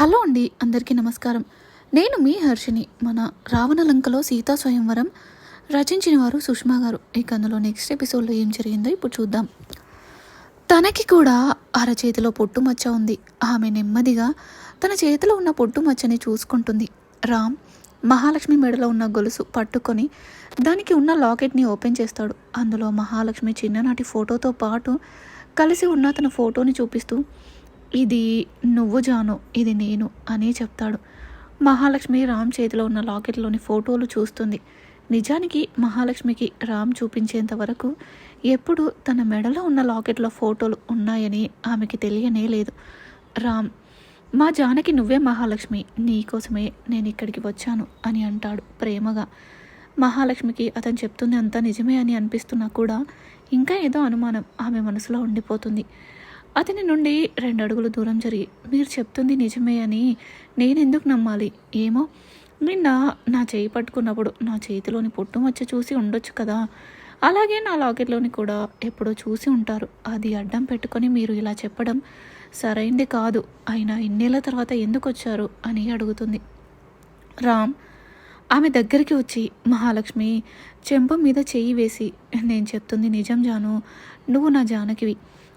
Hello అండి అందరికీ నమస్కారం. నేను మీ హర్షిని మన రావణలంకలో సీతా స్వయంవరం రచించిన వారు సుష్మా గారు. ఇక అందులో నెక్స్ట్ ఎపిసోడ్లో ఏం జరిగిందో ఇప్పుడు చూద్దాం. తనకి కూడా అరచేతిలో పొట్టుమచ్చ ఉంది. ఆమె నెమ్మదిగా తన చేతిలో ఉన్న పొట్టుమచ్చని చూసుకుంటుంది. రామ్ మహాలక్ష్మి మెడలో ఉన్న గొలుసు పట్టుకొని దానికి ఉన్న లాకెట్ని ఓపెన్ చేస్తాడు. అందులో మహాలక్ష్మి చిన్ననాటి ఫోటోతో పాటు కలిసి ఉన్న తన ఫోటోని చూపిస్తూ ఇది నువ్వు జాను ఇది నేను అని చెప్తాడు. మహాలక్ష్మి రామ్ చేతిలో ఉన్న లాకెట్లోని ఫోటోలు చూస్తుంది. నిజానికి మహాలక్ష్మికి రామ్ చూపించేంత వరకు ఎప్పుడు తన మెడలో ఉన్న లాకెట్లో ఫోటోలు ఉన్నాయని ఆమెకి తెలియనే లేదు. రామ్ మా జానకి నువ్వే మహాలక్ష్మి నీకోసమే నేను ఇక్కడికి వచ్చాను అని అంటాడు ప్రేమగా. మహాలక్ష్మికి అతను చెప్తుంది అంతా నిజమే అని అనిపిస్తున్నా కూడా ఇంకా ఏదో అనుమానం ఆమె మనసులో ఉండిపోతుంది. అతని నుండి రెండు అడుగులు దూరం జరిగి మీరు చెప్తుంది నిజమే అని నేనెందుకు నమ్మాలి? ఏమో? నిన్న నా చేయి పట్టుకున్నప్పుడు నా చేతిలోని పొట్టు మచ్చ చూసి ఉండొచ్చు కదా? అలాగే నా లాకెట్లోని కూడా ఎప్పుడో చూసి ఉంటారు. అది అడ్డం పెట్టుకొని మీరు ఇలా చెప్పడం సరైంది కాదు. అయినా ఇన్నేళ్ళ తర్వాత ఎందుకు వచ్చారు? అని అడుగుతుంది. రామ్ ఆమె దగ్గరికి వచ్చి మహాలక్ష్మి చెంప మీద చేయి వేసి నేను చెప్తుంది నిజం జాను. నువ్వు నా జానకివి.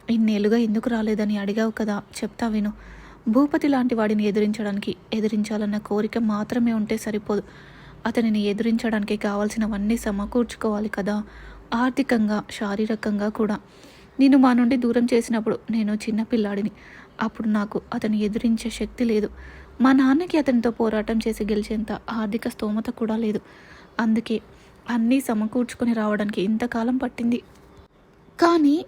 ఇన్నేళ్ళుగా ఎందుకు రాలేదని అడిగావు కదా. చెప్తా విను. భూపతి లాంటి వాడిని ఎదిరించడానికి ఎదిరించాలన్న కోరిక మాత్రమే ఉంటే సరిపోదు. అతనిని ఎదిరించడానికి కావాల్సినవన్నీ సమకూర్చుకోవాలి కదా. ఆర్థికంగా శారీరకంగా కూడా. నేను మా నుండి దూరం చేసినప్పుడు నేను చిన్నపిల్లాడిని అప్పుడు నాకు అతని ఎదిరించే శక్తి లేదు. మా నాన్నకి అతనితో పోరాటం చేసి గెలిచేంత ఆర్థిక స్తోమత కూడా లేదు. అందుకే అన్నీ సమకూర్చుకొని రావడానికి ఇంతకాలం పట్టింది. కానీ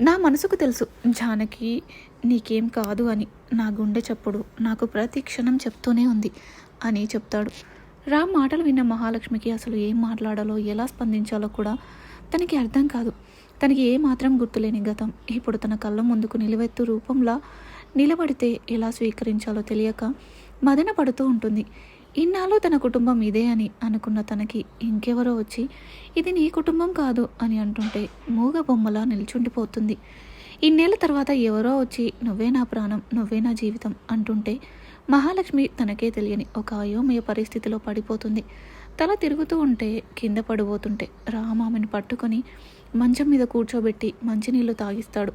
నా మనసుకు తెలుసు జానకి నీకేం కాదు అని. నా గుండె చప్పుడు నాకు ప్రతి క్షణం చెప్తూనే ఉంది అని చెప్తాడు. రామ్ మాటలు విన్న మహాలక్ష్మికి అసలు ఏం మాట్లాడాలో ఎలా స్పందించాలో కూడా తనకి అర్థం కాదు. తనకి ఏమాత్రం గుర్తులేని గతం. ఇప్పుడు తన కళ్ళ ముందుకు నిలువెత్తు రూపంలా నిలబడితే ఎలా స్వీకరించాలో తెలియక మదన పడుతూ ఉంటుంది. ఇన్నాళ్ళు తన కుటుంబం ఇదే అని అనుకున్న తనకి ఇంకెవరో వచ్చి ఇది నీ కుటుంబం కాదు అని అంటుంటే మూగ బొమ్మలా నిల్చుండిపోతుంది. ఇన్నేళ్ళ తర్వాత ఎవరో వచ్చి నువ్వే నా ప్రాణం నువ్వే నా జీవితం అంటుంటే మహాలక్ష్మి తనకే తెలియని ఒక అయోమయ పరిస్థితిలో పడిపోతుంది. తల తిరుగుతూ ఉంటే కింద పడిపోతుంటే రామ్ ఆమెను పట్టుకొని మంచం మీద కూర్చోబెట్టి మంచినీళ్ళు తాగిస్తాడు.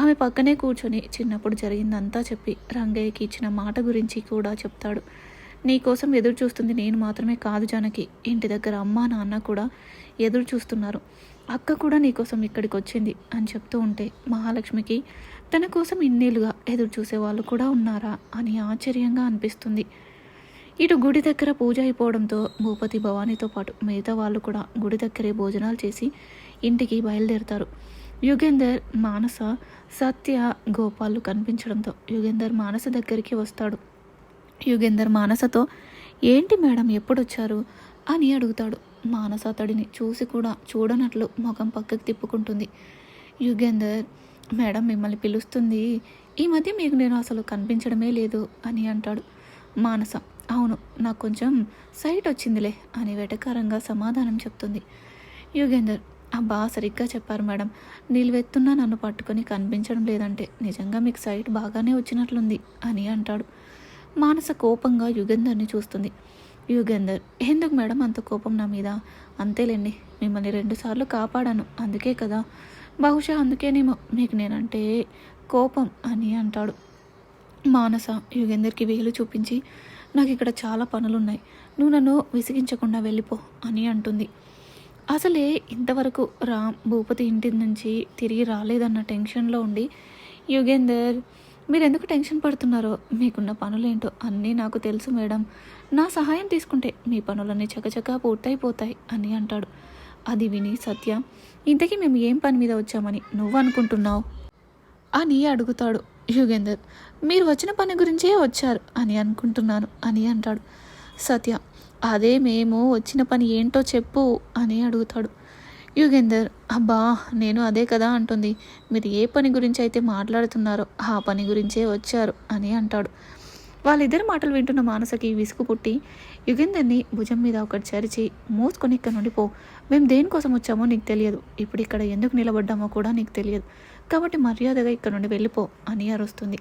ఆమె పక్కనే కూర్చొని చిన్నప్పుడు జరిగిందంతా చెప్పి రంగయ్యకి ఇచ్చిన మాట గురించి కూడా చెప్తాడు. నీ కోసం ఎదురు చూస్తుంది నేను మాత్రమే కాదు జానకి. ఇంటి దగ్గర అమ్మ నాన్న కూడా ఎదురు చూస్తున్నారు. అక్క కూడా నీకోసం ఇక్కడికి వచ్చింది అని చెప్తూ ఉంటే మహాలక్ష్మికి తన కోసం ఇన్నేళ్ళుగా ఎదురు చూసే వాళ్ళు కూడా ఉన్నారా అని ఆశ్చర్యంగా అనిపిస్తుంది. ఇటు గుడి దగ్గర పూజ అయిపోవడంతో భూపతి భవానీతో పాటు మిగతా వాళ్ళు కూడా గుడి దగ్గరే భోజనాలు చేసి ఇంటికి బయలుదేరుతారు. యుగేందర్ మానస సత్య గోపాలు కనిపించడంతో యుగేందర్ మానస దగ్గరికి వస్తాడు. యుగేందర్ మానసతో ఏంటి మేడం ఎప్పుడొచ్చారు? అని అడుగుతాడు. మానస అతడిని చూసి కూడా చూడనట్లు ముఖం పక్కకు తిప్పుకుంటుంది. యుగేందర్ మేడం మిమ్మల్ని పిలుస్తుంది. ఈ మధ్య మీకు నేను అసలు కనిపించడమే లేదు అని అంటాడు. మానస అవును నాకు కొంచెం సైట్ వచ్చిందిలే అని వెటకారంగా సమాధానం చెప్తుంది. యుగేందర్ అబ్బా సరిగ్గా చెప్పారు మేడం. నిలువెత్తున్నా నన్ను పట్టుకొని కనిపించడం లేదంటే నిజంగా మీకు సైట్ బాగానే వచ్చినట్లుంది అని అంటాడు. మానస కోపంగా యుగంధర్ని చూస్తుంది. యుగేందర్ ఎందుకు మేడం అంత కోపం నా మీద? అంతేలేండి మిమ్మల్ని రెండుసార్లు కాపాడాను అందుకే కదా. బహుశా అందుకేనేమో మీకు నేనంటే కోపం అని అంటాడు. మానస యుగేందర్కి వేలు చూపించి నాకు ఇక్కడ చాలా పనులున్నాయి నువ్వు నన్ను విసిగించకుండా వెళ్ళిపో అని అంటుంది. అసలే ఇంతవరకు రామ్ భూపతి ఇంటి నుంచి తిరిగి రాలేదన్న టెన్షన్లో ఉండి యుగేందర్ మీరు ఎందుకు టెన్షన్ పడుతున్నారో? మీకున్న పనులేంటో అన్నీ నాకు తెలుసు మేడం. నా సహాయం తీసుకుంటే మీ పనులన్నీ చకచకా పూర్తయిపోతాయి అని అంటాడు. అది విని సత్య ఇంతకీ మేము ఏం పని మీద వచ్చామని నువ్వు అనుకుంటున్నావు అని అడుగుతాడు యుగేందర్. మీరు వచ్చిన పని గురించే వచ్చారు అని అనుకుంటున్నాను అని అంటాడు. సత్య అదే మేము వచ్చిన పని ఏంటో చెప్పు అని అడుగుతాడు. యుగేందర్ అబ్బా నేను అదే కదా అంటుంది. మీరు ఏ పని గురించి అయితే మాట్లాడుతున్నారో ఆ పని గురించే వచ్చారు అని అంటాడు. వాళ్ళిద్దరి మాటలు వింటున్న మానసకి విసుగు పుట్టి యుగేందర్ని భుజం మీద ఒకటి చరిచి మోసుకొని ఇక్కడ నుండి పో. మేము దేనికోసం వచ్చామో నీకు తెలియదు. ఇప్పుడు ఇక్కడ ఎందుకు నిలబడ్డామో కూడా నీకు తెలియదు. కాబట్టి మర్యాదగా ఇక్కడ నుండి వెళ్ళిపో అని అరుస్తుంది.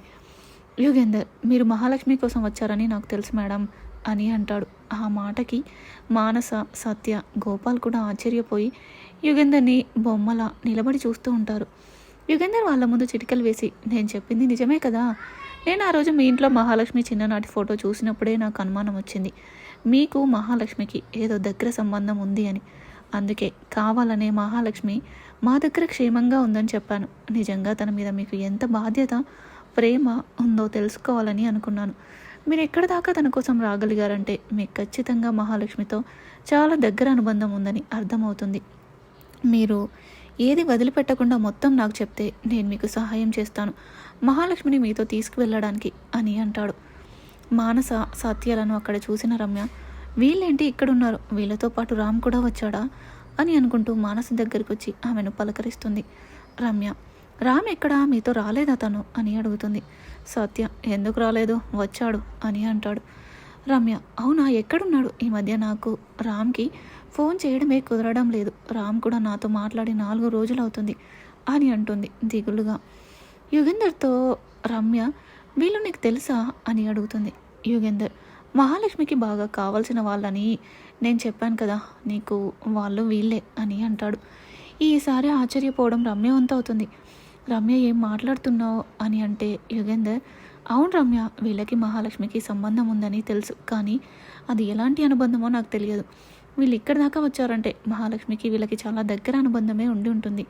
యుగేందర్ మీరు మహాలక్ష్మి కోసం వచ్చారని నాకు తెలుసు మేడం అని అంటాడు. ఆ మాటకి మానస సత్య గోపాల్ కూడా ఆశ్చర్యపోయి యుగేందర్ని బొమ్మలా నిలబడి చూస్తూ ఉంటారు. యుగేందర్ వాళ్ళ ముందు చిటికలు వేసి నేను చెప్పింది నిజమే కదా? నేను ఆ రోజు మీ ఇంట్లో మహాలక్ష్మి చిన్ననాటి ఫోటో చూసినప్పుడే నాకు అనుమానం వచ్చింది. మీకు మహాలక్ష్మికి ఏదో దగ్గర సంబంధం ఉంది అని. అందుకే కావాలనే మహాలక్ష్మి మా దగ్గర క్షేమంగా ఉందని చెప్పాను. నిజంగా తన మీద మీకు ఎంత బాధ్యత ప్రేమ ఉందో తెలుసుకోవాలని అనుకున్నాను. మీరు ఎక్కడ దాకా తన కోసం రాగలిగారంటే మీకు ఖచ్చితంగా మహాలక్ష్మితో చాలా దగ్గర అనుబంధం ఉందని అర్థమవుతుంది. మీరు ఏది వదిలిపెట్టకుండా మొత్తం నాకు చెప్తే నేను మీకు సహాయం చేస్తాను. మహాలక్ష్మిని మీతో తీసుకువెళ్ళడానికి అని అంటాడు. మానస సత్యాలను అక్కడ చూసిన రమ్య వీళ్ళేంటి ఇక్కడున్నారు? వీళ్ళతో పాటు రామ్ కూడా వచ్చాడా? అని అనుకుంటూ మానస దగ్గరికి వచ్చి ఆమెను పలకరిస్తుంది. రమ్య రామ్ ఎక్కడా? మీతో రాలేదా తను? అని అడుగుతుంది. సత్య ఎందుకు రాలేదు? వచ్చాడు అని అంటాడు. రమ్య అవునా? ఎక్కడున్నాడు? ఈ మధ్య నాకు రామ్కి ఫోన్ చేయడమే కుదరడం లేదు. రామ్ కూడా నాతో మాట్లాడి నాలుగు రోజులు అవుతుంది అని అంటుంది దిగులుగా. యుగేందర్తో రమ్య వీళ్ళు నీకు తెలుసా అని అడుగుతుంది. యుగేందర్ మహాలక్ష్మికి బాగా కావాల్సిన వాళ్ళని నేను చెప్పాను కదా నీకు వాళ్ళు వీళ్ళే అని అంటాడు. ఈసారి ఆశ్చర్యపోవడం రమ్య వంత అవుతుంది. రమ్య ఏం మాట్లాడుతున్నావు అని అంటే యుగేందర్ అవును రమ్య వీళ్ళకి మహాలక్ష్మికి సంబంధం ఉందని తెలుసు కానీ అది ఎలాంటి అనుబంధమో నాకు తెలియదు. వీళ్ళు ఇక్కడి దాకా వచ్చారంటే మహాలక్ష్మికి వీళ్ళకి చాలా దగ్గర అనుబంధమే ఉండి ఉంటుంది.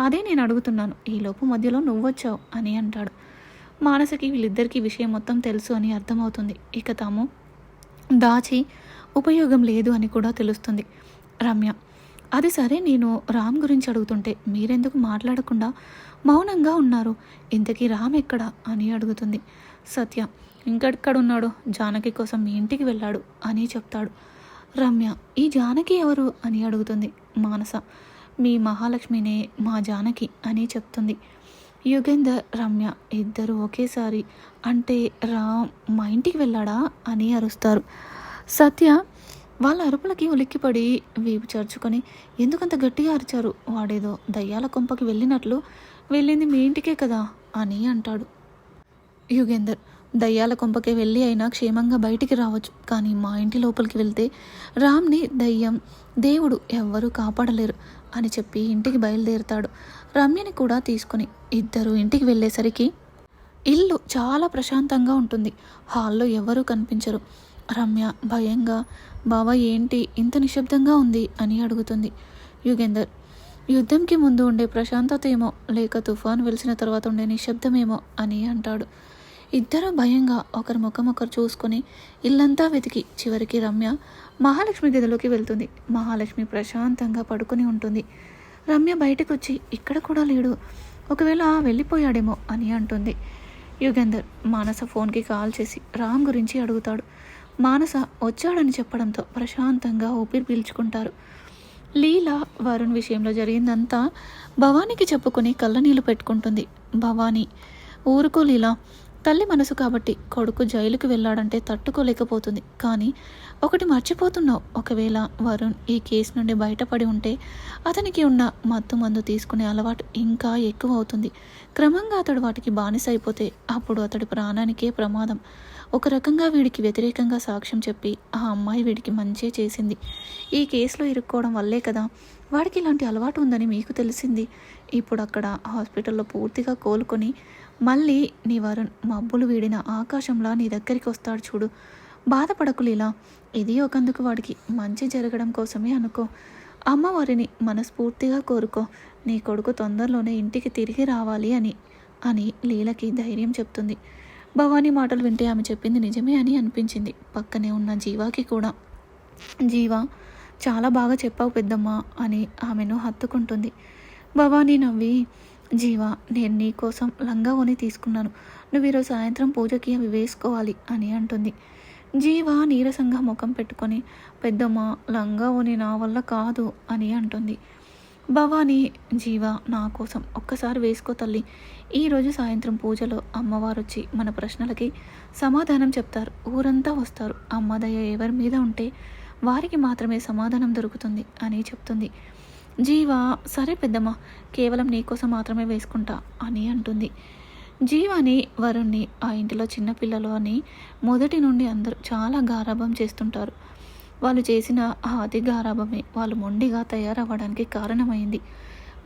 అదే నేను అడుగుతున్నాను ఈలోపు మధ్యలో నువ్వు వచ్చావు అని అంటాడు. మానసకి వీళ్ళిద్దరికీ విషయం మొత్తం తెలుసు అని అర్థమవుతుంది. ఇక తాము దాచి ఉపయోగం లేదు అని కూడా తెలుస్తుంది. రమ్య అది సరే నేను రామ్ గురించి అడుగుతుంటే మీరెందుకు మాట్లాడకుండా మౌనంగా ఉన్నారు? ఇంతకీ రామ్ ఎక్కడా అని అడుగుతుంది. సత్య ఇంకెక్కడున్నాడు? జానకి కోసం మీ ఇంటికి వెళ్ళాడు అని చెప్తాడు. రమ్య ఈ జానకి ఎవరు? అని అడుగుతుంది మానస. మీ మహాలక్ష్మినే మా జానకి అని చెప్తుంది. యుగేందర్ రమ్య ఇద్దరు ఒకేసారి అంటే రామ్ మా ఇంటికి వెళ్ళాడా? అని అరుస్తారు. సత్య వాళ్ళ అరుపులకి ఉలిక్కిపడి వీపు చర్చుకొని ఎందుకంత గట్టిగా అరిచారు? వాడేదో దయ్యాల కొంపకి వెళ్ళినట్లు వెళ్ళింది మీ ఇంటికే కదా? అని అంటాడు యుగేందర్. దయ్యాల కొంపకే వెళ్ళి అయినా క్షేమంగా బయటికి రావచ్చు. కానీ మా ఇంటి లోపలికి వెళ్తే రామ్ని దయ్యం దేవుడు ఎవ్వరూ కాపాడలేరు అని చెప్పి ఇంటికి బయలుదేరుతాడు. రమ్యని కూడా తీసుకుని ఇద్దరు ఇంటికి వెళ్ళేసరికి ఇల్లు చాలా ప్రశాంతంగా ఉంటుంది. హాల్లో ఎవరూ కనిపించరు. రమ్య భయంగా బావ ఏంటి? ఇంత నిశ్శబ్దంగా ఉంది అని అడుగుతుంది యుగేందర్. యుద్ధంకి ముందు ఉండే ప్రశాంతత ఏమో లేక తుఫాన్ వెలిసిన తర్వాత ఉండే నిశ్శబ్దమేమో అని అంటాడు. ఇద్దరు భయంగా ఒకరి ముఖం ఒకరు చూసుకొని ఇల్లంతా వెతికి చివరికి రమ్య మహాలక్ష్మి గదిలోకి వెళ్తుంది. మహాలక్ష్మి ప్రశాంతంగా పడుకొని ఉంటుంది. రమ్య బయటకు వచ్చి ఇక్కడ కూడా లేడు. ఒకవేళ వెళ్ళిపోయాడేమో అని అంటుంది. యుగేందర్ మానస ఫోన్కి కాల్ చేసి రామ్ గురించి అడుగుతాడు. మానస వచ్చాడని చెప్పడంతో ప్రశాంతంగా ఊపిరి పీల్చుకుంటారు. లీల వరుణ్ విషయంలో జరిగిందంతా భవానీకి చెప్పుకొని కళ్ళనీళ్ళు పెట్టుకుంటుంది. భవానీ ఊరుకో లీలా. తల్లి మనసు కాబట్టి కొడుకు జైలుకు వెళ్ళాడంటే తట్టుకోలేకపోతుంది. కానీ ఒకటి మర్చిపోతున్నావు. ఒకవేళ వరుణ్ ఈ కేసు నుండి బయటపడి ఉంటే అతనికి ఉన్న మత్తు మందు తీసుకునే అలవాటు ఇంకా ఎక్కువ అవుతుంది. క్రమంగా అతడు వాటికి బానిస అయిపోతే అప్పుడు అతడి ప్రాణానికే ప్రమాదం. ఒక రకంగా వీడికి వ్యతిరేకంగా సాక్ష్యం చెప్పి ఆ అమ్మాయి వీడికి మంచే చేసింది. ఈ కేసులో ఇరుక్కోవడం వల్లే కదా వాడికి ఇలాంటి అలవాటు ఉందని మీకు తెలిసింది. ఇప్పుడు అక్కడ హాస్పిటల్లో పూర్తిగా కోలుకొని మళ్ళీ నీ వరుణ్ మబ్బులు వీడిన ఆకాశంలా నీ దగ్గరికి వస్తాడు చూడు. బాధపడకు లీలా. ఇది ఒకందుకు వాడికి మంచి జరగడం కోసమే అనుకో. అమ్మవారిని మనస్ఫూర్తిగా కోరుకో. నీ కొడుకు తొందరలోనే ఇంటికి తిరిగి రావాలి అని అని లీలకి ధైర్యం చెప్తుంది. భవానీ మాటలు వింటే ఆమె చెప్పింది నిజమే అని అనిపించింది. పక్కనే ఉన్న జీవాకి కూడా. జీవా చాలా బాగా చెప్పావు పెద్దమ్మ అని ఆమెను హత్తుకుంటుంది. భవానీ నవ్వి జీవా నేను నీ కోసం లంగా ఓని తీసుకున్నాను. నువ్వు ఈరోజు సాయంత్రం పూజకి అవి వేసుకోవాలి అని అంటుంది. జీవ నీరసంగా ముఖం పెట్టుకొని పెద్దమ్మ లంగా ఓని నా వల్ల కాదు అని అంటుంది. భవానీ జీవ నా కోసం ఒక్కసారి వేసుకో తల్లి. ఈరోజు సాయంత్రం పూజలో అమ్మవారు వచ్చి మన ప్రశ్నలకి సమాధానం చెప్తారు. ఊరంతా వస్తారు. అమ్మదయ్య ఎవరి మీద ఉంటే వారికి మాత్రమే సమాధానం దొరుకుతుంది అని చెప్తుంది. జీవా సరే పెద్దమ్మ కేవలం నీకోసం మాత్రమే వేసుకుంటా అని అంటుంది. జీవాని వరుణ్ణి ఆ ఇంటిలో చిన్నపిల్లలు అని మొదటి నుండి అందరూ చాలా గారాభం చేస్తుంటారు. వాళ్ళు చేసిన ఆ అతి గారాభమే వాళ్ళు మొండిగా తయారవ్వడానికి కారణమైంది.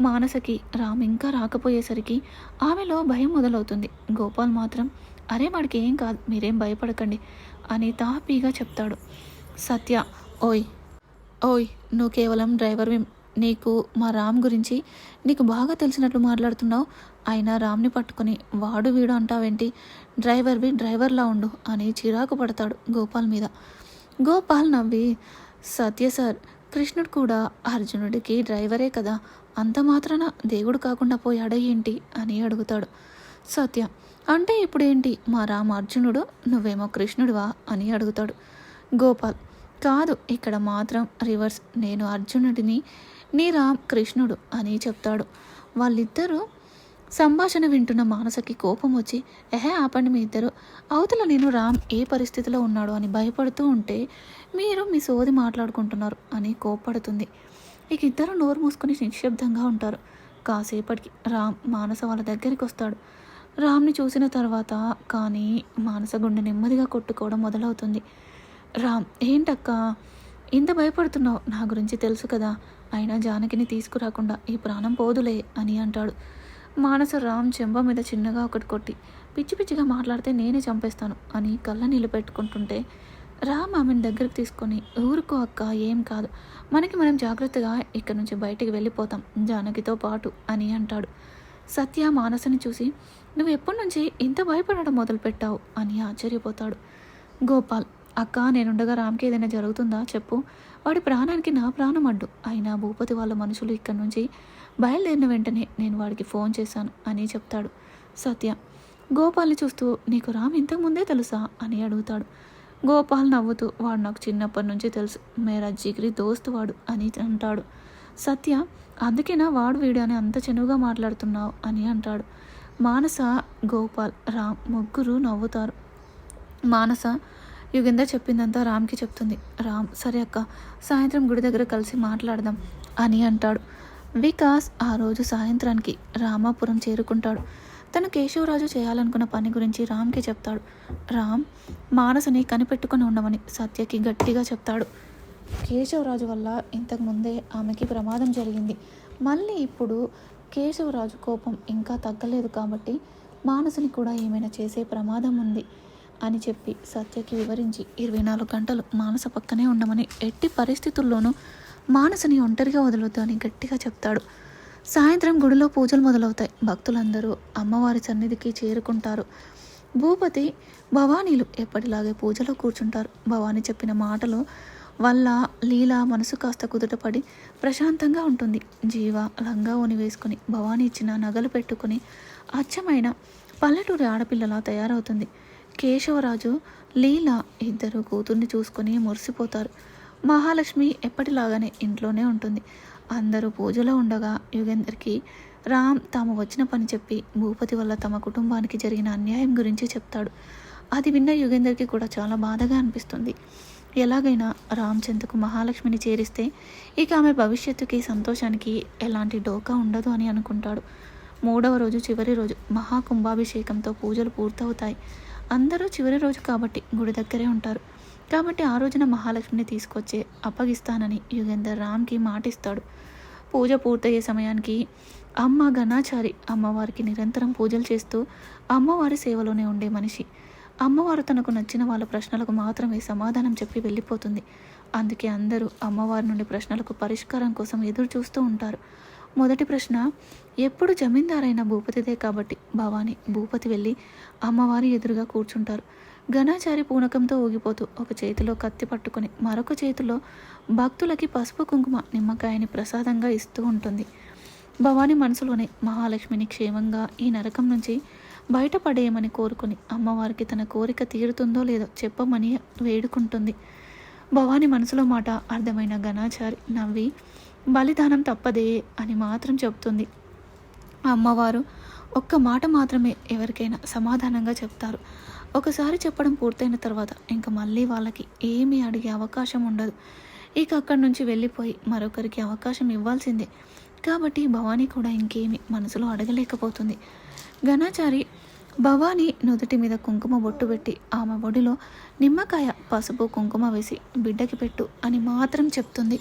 మానసకి రామ్ ఇంకా రాకపోయేసరికి ఆమెలో భయం మొదలవుతుంది. గోపాల్ మాత్రం అరే వాడికి ఏం కాదు మీరేం భయపడకండి అని తాపీగా చెప్తాడు. సత్య ఓయ్ ఓయ్ నువ్వు కేవలం డ్రైవర్వి నీకు మా రామ్ గురించి నీకు బాగా తెలిసినట్లు మాట్లాడుతున్నావు. అయినా రామ్ని పట్టుకొని వాడు వీడు అంటావేంటి? డ్రైవర్వి డ్రైవర్లా ఉండు అని చిరాకు పడతాడు గోపాల్ మీద. గోపాల్ నవ్వి సత్య సార్ కృష్ణుడు కూడా అర్జునుడికి డ్రైవరే కదా అంత మాత్రాన దేవుడు కాకుండా పోయాడా ఏంటి అని అడుగుతాడు. సత్య అంటే ఇప్పుడేంటి? మా రామ అర్జునుడు నువ్వేమో కృష్ణుడివా అని అడుగుతాడు గోపాల్. కాదు ఇక్కడ మాత్రం రివర్స్. నేను అర్జునుడిని నీ రామ్ కృష్ణుడు అని చెప్తాడు. వాళ్ళిద్దరూ సంభాషణ వింటున్న మానసకి కోపం వచ్చి ఎహే ఆపండి మీ ఇద్దరు. అవతల నేను రామ్ ఏ పరిస్థితిలో ఉన్నాడో అని భయపడుతూ ఉంటే మీరు మీ సోది మాట్లాడుకుంటున్నారు అని కోప్పడుతుంది. ఇక ఇద్దరు నోరు మూసుకుని నిశ్శబ్దంగా ఉంటారు. కాసేపటికి రామ్ మానస వాళ్ళ దగ్గరికి వస్తాడు. రామ్ని చూసిన తర్వాత కానీ మానస గుండె నెమ్మదిగా కొట్టుకోవడం మొదలవుతుంది. రామ్ ఏంటక్క? ఇంత భయపడుతున్నావు? నా గురించి తెలుసు కదా. అయినా జానకిని తీసుకురాకుండా ఈ ప్రాణం పోదులే అని అంటాడు. మానస రామ్ చెంబ మీద చిన్నగా ఒకటి కొట్టి పిచ్చి పిచ్చిగా మాట్లాడితే నేనే చంపేస్తాను అని కళ్ళ నీళ్ళు పెట్టుకుంటుంటే రామ్ ఆమెను దగ్గరికి తీసుకొని ఊరుకో అక్క ఏం కాదు. మనకి మనం జాగ్రత్తగా ఇక్కడ నుంచి బయటికి వెళ్ళిపోతాం జానకితో పాటు అని అంటాడు. సత్య మానసని చూసి నువ్వు ఎప్పటి నుంచి ఇంత భయపడడం మొదలుపెట్టావు? అని ఆశ్చర్యపోతాడు. గోపాల్ అక్క నేనుండగా రామ్కి ఏదైనా జరుగుతుందా? చెప్పు. వాడి ప్రాణానికి నా ప్రాణం అడ్డు. అయినా భూపతి వాళ్ళ మనుషులు ఇక్కడి నుంచి బయలుదేరిన వెంటనే నేను వాడికి ఫోన్ చేశాను అని చెప్తాడు. సత్య గోపాల్ని చూస్తూ నీకు రామ్ ఇంతకుముందే తెలుసా? అని అడుగుతాడు. గోపాల్ నవ్వుతూ వాడు నాకు చిన్నప్పటి నుంచి తెలుసు. మేరా జిగిరి దోస్తు వాడు అని అంటాడు. సత్య అందుకేనా వాడు వీడు అని అంత చెనువుగా మాట్లాడుతున్నావు? అని అంటాడు. మానస గోపాల్ రామ్ ముగ్గురు నవ్వుతారు. మానస యుగేందర్ చెప్పిందంతా రామ్కి చెప్తుంది. రామ్ సరే అక్క సాయంత్రం గుడి దగ్గర కలిసి మాట్లాడదాం అని అంటాడు. వికాస్ ఆ రోజు సాయంత్రానికి రామాపురం చేరుకుంటాడు. తను కేశవరాజు చేయాలనుకున్న పని గురించి రామ్కి చెప్తాడు. రామ్ మానసుని కనిపెట్టుకుని ఉండమని సత్యకి గట్టిగా చెప్తాడు. కేశవరాజు వల్ల ఇంతకుముందే ఆమెకి ప్రమాదం జరిగింది. మళ్ళీ ఇప్పుడు కేశవరాజు కోపం ఇంకా తగ్గలేదు కాబట్టి మానసుని కూడా ఏమైనా చేసే ప్రమాదం ఉంది. అని చెప్పి సత్యకి వివరించి ఇరవై నాలుగు గంటలు మానస పక్కనే ఉండమని ఎట్టి పరిస్థితుల్లోనూ మానసని ఒంటరిగా వదలొద్దు అని గట్టిగా చెప్తాడు. సాయంత్రం గుడిలో పూజలు మొదలవుతాయి. భక్తులందరూ అమ్మవారి సన్నిధికి చేరుకుంటారు. భూపతి భవానీలు ఎప్పటిలాగే పూజలో కూర్చుంటారు. భవానీ చెప్పిన మాటలు వల్ల లీల మనసు కాస్త కుదుటపడి ప్రశాంతంగా ఉంటుంది. జీవ లంగా ఉని వేసుకుని భవానీ ఇచ్చిన నగలు పెట్టుకుని అచ్చమైన పల్లెటూరి ఆడపిల్లలా తయారవుతుంది. కేశవరాజు లీల ఇద్దరు కూతుర్ని చూసుకొని మురిసిపోతారు. మహాలక్ష్మి ఎప్పటిలాగానే ఇంట్లోనే ఉంటుంది. అందరూ పూజలో ఉండగా యుగేందర్కి రామ్ తాము వచ్చిన పని చెప్పి భూపతి వల్ల తమ కుటుంబానికి జరిగిన అన్యాయం గురించి చెప్తాడు. అది విన్న యుగేందర్కి కూడా చాలా బాధగా అనిపిస్తుంది. ఎలాగైనా రామ్ చెంతకు మహాలక్ష్మిని చేరిస్తే ఇక ఆమె భవిష్యత్తుకి సంతోషానికి ఎలాంటి డోకా ఉండదు అని అనుకుంటాడు. మూడవ రోజు చివరి రోజు మహాకుంభాభిషేకంతో పూజలు పూర్తవుతాయి. అందరూ చివరి రోజు కాబట్టి గుడి దగ్గరే ఉంటారు. కాబట్టి ఆ రోజున మహాలక్ష్మిని తీసుకొచ్చే అప్పగిస్తానని యుగేందర్ రామ్కి మాటిస్తాడు. పూజ పూర్తయ్యే సమయానికి అమ్మ గణాచారి అమ్మవారికి నిరంతరం పూజలు చేస్తూ అమ్మవారి సేవలోనే ఉండే మనిషి. అమ్మవారు తనకు నచ్చిన వాళ్ళ ప్రశ్నలకు మాత్రమే సమాధానం చెప్పి వెళ్ళిపోతుంది. అందుకే అందరూ అమ్మవారి నుండి ప్రశ్నలకు పరిష్కారం కోసం ఎదురు చూస్తూ ఉంటారు. మొదటి ప్రశ్న ఎప్పుడు జమీందారైన భూపతిదే కాబట్టి? భవాని భూపతి వెళ్ళి అమ్మవారి ఎదురుగా కూర్చుంటారు. ఘనాచారి పూనకంతో ఊగిపోతూ ఒక చేతిలో కత్తి పట్టుకొని మరొక చేతిలో భక్తులకి పసుపు కుంకుమ నిమ్మకాయని ప్రసాదంగా ఇస్తూ ఉంటుంది. భవాని మనసులోనే మహాలక్ష్మిని క్షేమంగా ఈ నరకం నుంచి బయటపడేయమని కోరుకుని అమ్మవారికి తన కోరిక తీరుతుందో లేదో చెప్పమని వేడుకుంటుంది. భవాని మనసులో మాట అర్థమైన ఘనాచారి నవ్వి బలిదానం తప్పదే అని మాత్రం చెప్తుంది. అమ్మవారు ఒక్క మాట మాత్రమే ఎవరికైనా సమాధానంగా చెప్తారు. ఒకసారి చెప్పడం పూర్తయిన తర్వాత ఇంకా మళ్ళీ వాళ్ళకి ఏమీ అడిగే అవకాశం ఉండదు. ఇక అక్కడి నుంచి వెళ్ళిపోయి మరొకరికి అవకాశం ఇవ్వాల్సిందే. కాబట్టి భవానీ కూడా ఇంకేమి మనసులో అడగలేకపోతుంది. ఘనాచారి భవానీ నుదుటి మీద కుంకుమ బొట్టు పెట్టి ఆమె ఒడిలో నిమ్మకాయ పసుపు కుంకుమ వేసి బిడ్డకి పెట్టు అని మాత్రం చెప్తుంది.